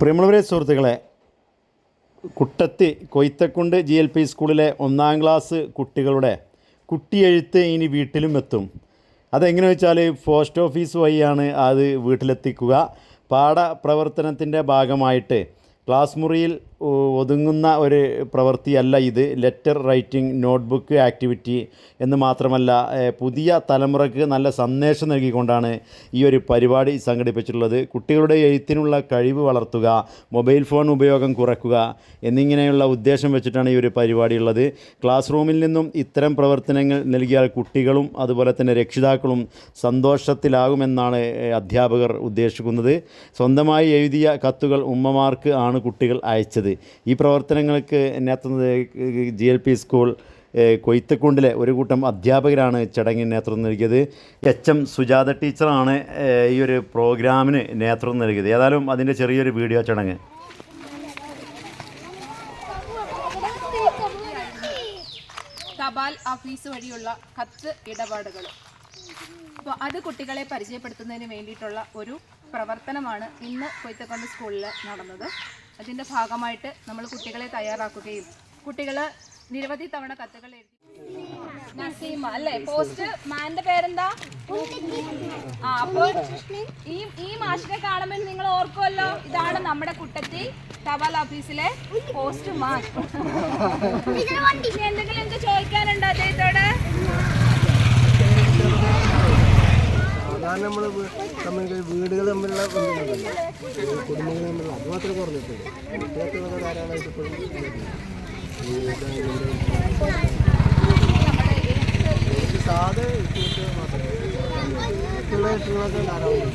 പ്രിയമുള്ളവരെ സുഹൃത്തുക്കളെ കുട്ടത്തി കൊയ്ത്തക്കുണ്ട് ജി എൽ പി സ്കൂളിലെ ഒന്നാം ക്ലാസ് കുട്ടികളുടെ കുട്ടിയെഴുത്ത് ഇനി വീട്ടിലും എത്തും. അതെങ്ങനെ വെച്ചാൽ പോസ്റ്റ് ഓഫീസ് വഴിയാണ് അത് വീട്ടിലെത്തിക്കുക. പാഠപ്രവർത്തനത്തിന്റെ ഭാഗമായിട്ട് ക്ലാസ് മുറിയിൽ ഒതുങ്ങുന്ന ഒരു പ്രവൃത്തിയല്ല ഇത്. ലെറ്റർ റൈറ്റിംഗ് നോട്ട്ബുക്ക് ആക്ടിവിറ്റി എന്ന് മാത്രമല്ല പുതിയ തലമുറയ്ക്ക് നല്ല സന്ദേശം നൽകിക്കൊണ്ടാണ് ഈ ഒരു പരിപാടി സംഘടിപ്പിച്ചിട്ടുള്ളത്. കുട്ടികളുടെ എഴുത്തിനുള്ള കഴിവ് വളർത്തുക മൊബൈൽ ഫോൺ ഉപയോഗം കുറയ്ക്കുക എന്നിങ്ങനെയുള്ള ഉദ്ദേശം വെച്ചിട്ടാണ് ഈ ഒരു പരിപാടി ഉള്ളത്. ക്ലാസ് റൂമിൽ നിന്നും ഇത്തരം പ്രവർത്തനങ്ങൾ നൽകിയാൽ കുട്ടികളും അതുപോലെ തന്നെ രക്ഷിതാക്കളും സന്തോഷത്തിലാകുമെന്നാണ് അധ്യാപകർ ഉദ്ദേശിക്കുന്നത്. സ്വന്തമായി എഴുതിയ കത്തുകൾ ഉമ്മമാർക്ക് ആണ് കുട്ടികൾ അയച്ചത്. ഈ പ്രവർത്തനങ്ങൾക്ക് നേതൃത്വം ജി എൽ പി സ്കൂൾ കൊയ്ത്തക്കുണ്ടിലെ ഒരു കൂട്ടം അധ്യാപകരാണ് ചടങ്ങിന് നേതൃത്വം നൽകിയത്. എച്ച് എം സുജാത ടീച്ചറാണ് ഈ ഒരു പ്രോഗ്രാമിന് നേതൃത്വം നൽകിയത്. ഏതായാലും അതിന്റെ ചെറിയൊരു വീഡിയോ ചടങ്ങ്. തപാൽ ഓഫീസ് വഴിയുള്ള കത്ത് ഇടപാടുകൾ. അപ്പോൾ അത് കുട്ടികളെ പരിചയപ്പെടുത്തുന്നതിന് വേണ്ടിയിട്ടുള്ള ഒരു പ്രവർത്തനമാണ് ഇന്ന് കൊയ്ത്തക്കൊണ്ട് സ്കൂളിൽ നടന്നത്. അതിന്റെ ഭാഗമായിട്ട് നമ്മൾ കുട്ടികളെ തയ്യാറാക്കുകയും കുട്ടികൾ നിരവധി തവണ കത്തുകൾ എഴുതി നസീമ അല്ലേ? പോസ്റ്റ് മാന്റെ പേരെന്താ? ആ അപ്പോൾ ഈ ഈ മാഷിനെ കാണുമ്പോൾ നിങ്ങൾ ഓർക്കുമല്ലോ ഇതാണ് നമ്മുടെ കുട്ടത്തി തപാൽ ഓഫീസിലെ പോസ്റ്റ് മാൻ. എന്തെങ്കിലും എന്ത് ചോദിക്കാനുണ്ടോ അദ്ദേഹത്തോട്? സാധാരണ നമ്മൾ തമ്മിൽ വീടുകൾ തമ്മിലുള്ള ബന്ധങ്ങളുണ്ടല്ലോ കുടുംബങ്ങൾ തമ്മിലുള്ള അത് മാത്രമേ കുറഞ്ഞിട്ടുള്ളൂ. ധാരാളമായിട്ട് ഇപ്പോഴും മാത്രമേ ധാരാളം